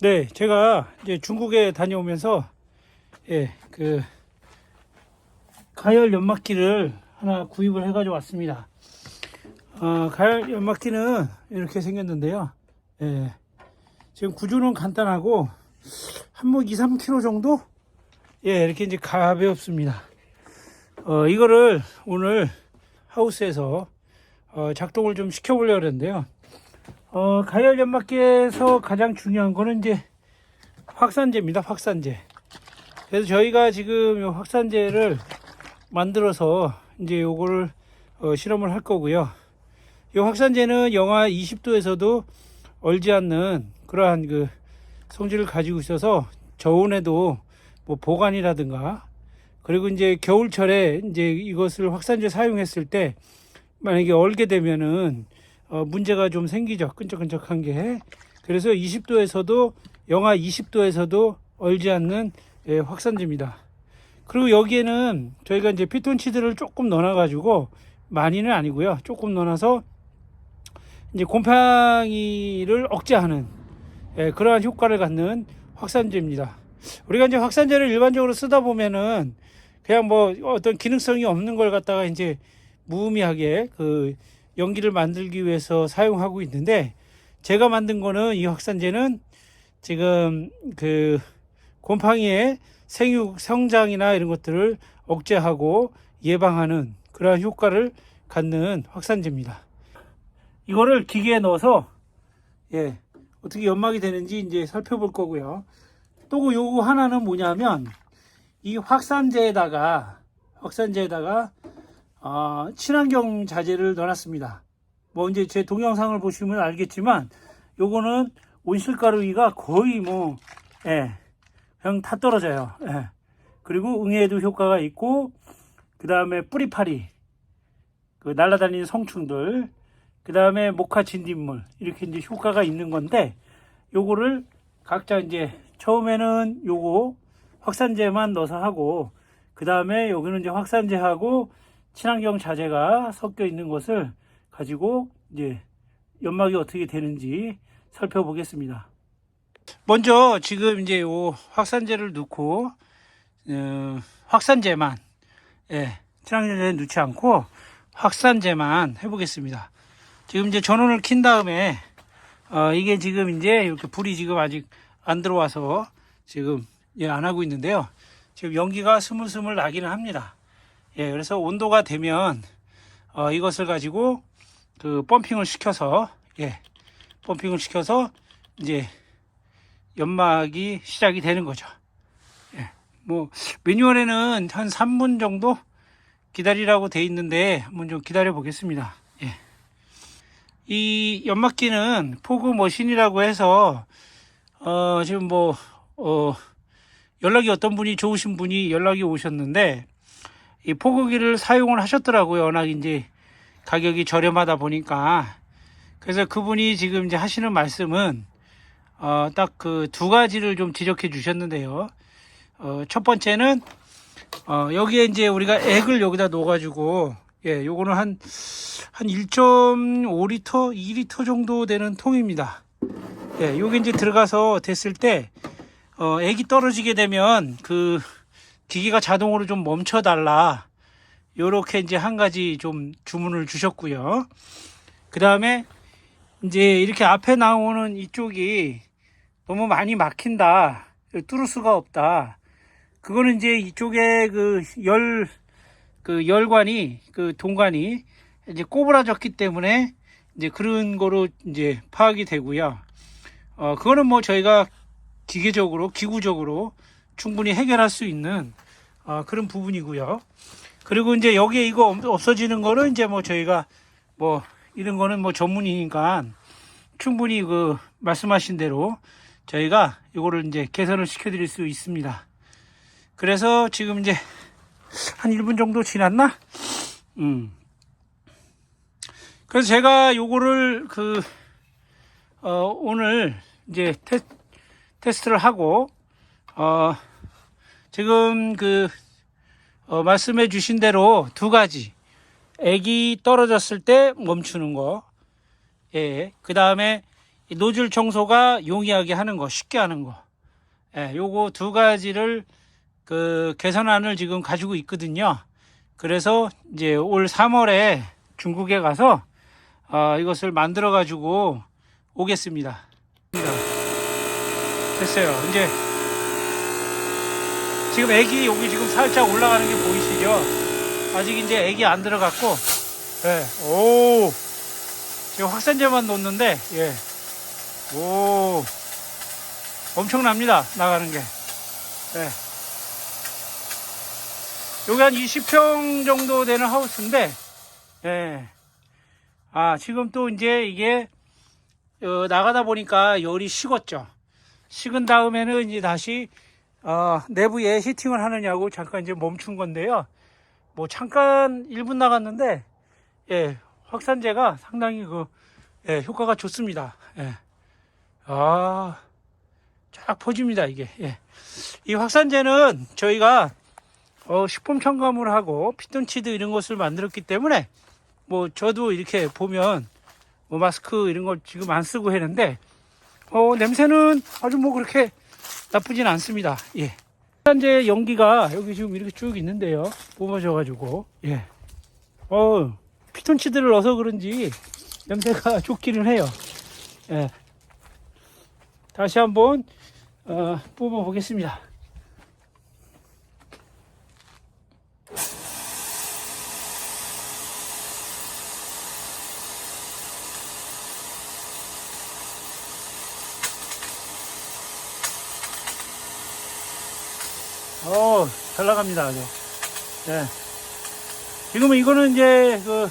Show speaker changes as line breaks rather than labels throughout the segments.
네, 제가 이제 중국에 다녀오면서 예, 그 가열 연막기를 하나 구입을 해가지고 왔습니다. 어, 가열 연막기는 이렇게 생겼는데요. 예, 지금 구조는 간단하고 한뭐 2, 3kg 정도? 예, 이렇게 이제 가볍습니다. 어, 이거를 오늘 하우스에서 어, 작동을 좀 시켜보려고 했는데요. 어, 가열 연막기에서 가장 중요한 거는 이제 확산제입니다. 확산제. 그래서 저희가 지금 요 확산제를 만들어서 이제 요거를 어, 실험을 할 거고요. 요 확산제는 영하 20도에서도 얼지 않는 그러한 그 성질을 가지고 있어서 저온에도 뭐 보관이라든가 그리고 이제 겨울철에 이제 이것을 확산제 사용했을 때 만약에 얼게 되면은 어, 문제가 좀 생기죠. 끈적끈적한 게. 그래서 20도에서도 영하 20도에서도 얼지 않는 예, 확산제입니다. 그리고 여기에는 저희가 이제 피톤치드를 조금 넣어놔가지고 많이는 아니고요. 조금 넣어놔서 이제 곰팡이를 억제하는 예, 그러한 효과를 갖는 확산제입니다. 우리가 이제 확산제를 일반적으로 쓰다 보면은 그냥 뭐 어떤 기능성이 없는 걸 갖다가 이제 무의미하게 그 연기를 만들기 위해서 사용하고 있는데 제가 만든 거는 이 확산제는 지금 그 곰팡이의 생육 성장이나 이런 것들을 억제하고 예방하는 그러한 효과를 갖는 확산제입니다. 이거를 기계에 넣어서 예 어떻게 연막이 되는지 이제 살펴볼 거고요. 또 요거 하나는 뭐냐면 이 확산제에다가 확산제에다가 어, 친환경 자재를 넣어놨습니다. 뭐 이제 제 동영상을 보시면 알겠지만 요거는 온실가루위가 거의 뭐 예, 그냥 다 떨어져요. 예. 그리고 응애에도 효과가 있고 그 다음에 뿌리파리 그 날아다니는 성충들 그 다음에 목화 진딧물 이렇게 이제 효과가 있는 건데 요거를 각자 이제 처음에는 요거 확산제만 넣어서 하고 그 다음에 여기는 이제 확산제하고 친환경 자재가 섞여 있는 것을 가지고 이제 연막이 어떻게 되는지 살펴보겠습니다. 먼저 지금 이제 요 확산제를 넣고 어, 확산제만 예, 친환경 자재 넣지 않고 확산제만 해보겠습니다. 지금 이제 전원을 킨 다음에 어, 이게 지금 이제 이렇게 불이 지금 아직 안 들어와서 지금 예, 안 하고 있는데요. 지금 연기가 스물스물 나기는 합니다. 예, 그래서 온도가 되면 어, 이것을 가지고 그 펌핑을 시켜서 예, 펌핑을 시켜서 이제 연막이 시작이 되는 거죠. 예, 뭐 매뉴얼에는 한 3분 정도 기다리라고 돼 있는데 한번 좀 기다려 보겠습니다. 예. 이 연막기는 포그 머신이라고 해서 어, 지금 뭐 어, 연락이 어떤 분이 좋으신 분이 연락이 오셨는데 이 포그기를 사용을 하셨더라고요. 워낙 이제 가격이 저렴하다 보니까. 그래서 그분이 지금 이제 하시는 말씀은 어, 딱 그 두 가지를 좀 지적해 주셨는데요. 어, 첫 번째는 어, 여기에 이제 우리가 액을 여기다 넣어가지고 예, 요거는 한, 한 1.5리터, 2리터 정도 되는 통입니다. 예, 요게 이제 들어가서 됐을 때, 어, 액이 떨어지게 되면 그 기계가 자동으로 좀 멈춰달라. 요렇게 이제 한 가지 좀 주문을 주셨고요. 그 다음에 이제 이렇게 앞에 나오는 이쪽이 너무 많이 막힌다. 뚫을 수가 없다. 그거는 이제 이쪽에 그 열, 그 열관이, 그 동관이 이제 꼬부라졌기 때문에 이제 그런 거로 이제 파악이 되고요. 어, 그거는 뭐 저희가 기계적으로, 기구적으로 충분히 해결할 수 있는 어, 그런 부분이고요. 그리고 이제 여기에 이거 없어지는 거는 이제 뭐 저희가 뭐 이런 거는 뭐 전문이니까 충분히 그 말씀하신 대로 저희가 이거를 이제 개선을 시켜 드릴 수 있습니다. 그래서 지금 이제 한 1분 정도 지났나? 음. 그래서 제가 요거를 그, 어, 오늘 이제 테, 테스트를 하고, 어, 지금 그, 어, 말씀해 주신 대로 두 가지. 액이 떨어졌을 때 멈추는 거. 예. 그 다음에 이 노즐 청소가 용이하게 하는 거, 쉽게 하는 거. 예, 요거 두 가지를 그 개선안을 지금 가지고 있거든요. 그래서 이제 올 3월에 중국에 가서 어, 이것을 만들어 가지고 오겠습니다. 됐어요. 이제 지금 애기 여기 지금 살짝 올라가는 게 보이시죠? 아직 이제 애기 안 들어갔고, 예, 오, 지금 확산제만 놓는데, 예, 오, 엄청납니다. 나가는 게. 예. 여기 한 20평 정도 되는 하우스인데, 예. 아, 지금 또 이제 이게, 어, 나가다 보니까 열이 식었죠. 식은 다음에는 이제 다시, 어, 내부에 히팅을 하느냐고 잠깐 이제 멈춘 건데요. 뭐 잠깐 1분 나갔는데, 예, 확산제가 상당히 그, 예, 효과가 좋습니다. 예. 아, 쫙 퍼집니다, 이게. 예. 이 확산제는 저희가 어, 식품 첨가물 하고 피톤치드 이런 것을 만들었기 때문에 뭐 저도 이렇게 보면 뭐 마스크 이런 걸 지금 안 쓰고 했는데 어, 냄새는 아주 뭐 그렇게 나쁘진 않습니다. 예. 확산제 연기가 여기 지금 이렇게 쭉 있는데요. 뽑아져가지고 예. 어, 피톤치드를 넣어서 그런지 냄새가 좋기는 해요. 예. 다시 한번 어, 뽑아 보겠습니다. 어, 잘 나갑니다. 아주. 예. 지금은 이거는 이제 그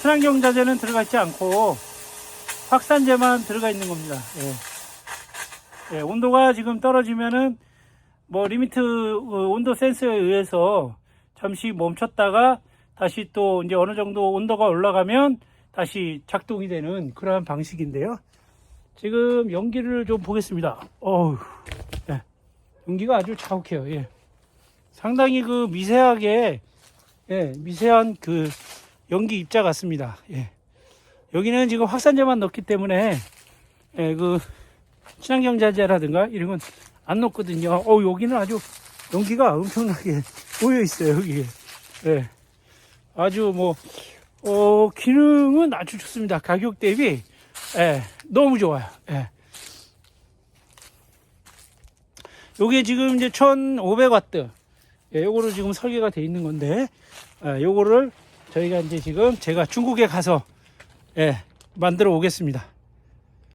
친환경 자재는 들어가 있지 않고 확산제만 들어가 있는 겁니다. 예. 예, 온도가 지금 떨어지면은 뭐 리미트 어, 온도 센서에 의해서 잠시 멈췄다가 다시 또 이제 어느 정도 온도가 올라가면 다시 작동이 되는 그러한 방식인데요. 지금 연기를 좀 보겠습니다. 어우, 예. 연기가 아주 자욱해요. 예. 상당히 그 미세하게 예, 미세한 그 연기 입자 같습니다. 예. 여기는 지금 확산제만 넣기 때문에 예, 그 친환경 자재라든가 이런 건 안 넣거든요. 어, 여기는 아주 연기가 엄청나게 모여 있어요, 여기. 예. 아주 뭐, 어, 기능은 아주 좋습니다. 가격 대비, 예, 너무 좋아요. 예. 요게 지금 이제 1500와트. 예, 요거를 지금 설계가 돼 있는 건데, 예, 요거를 저희가 이제 지금 제가 중국에 가서, 예, 만들어 오겠습니다.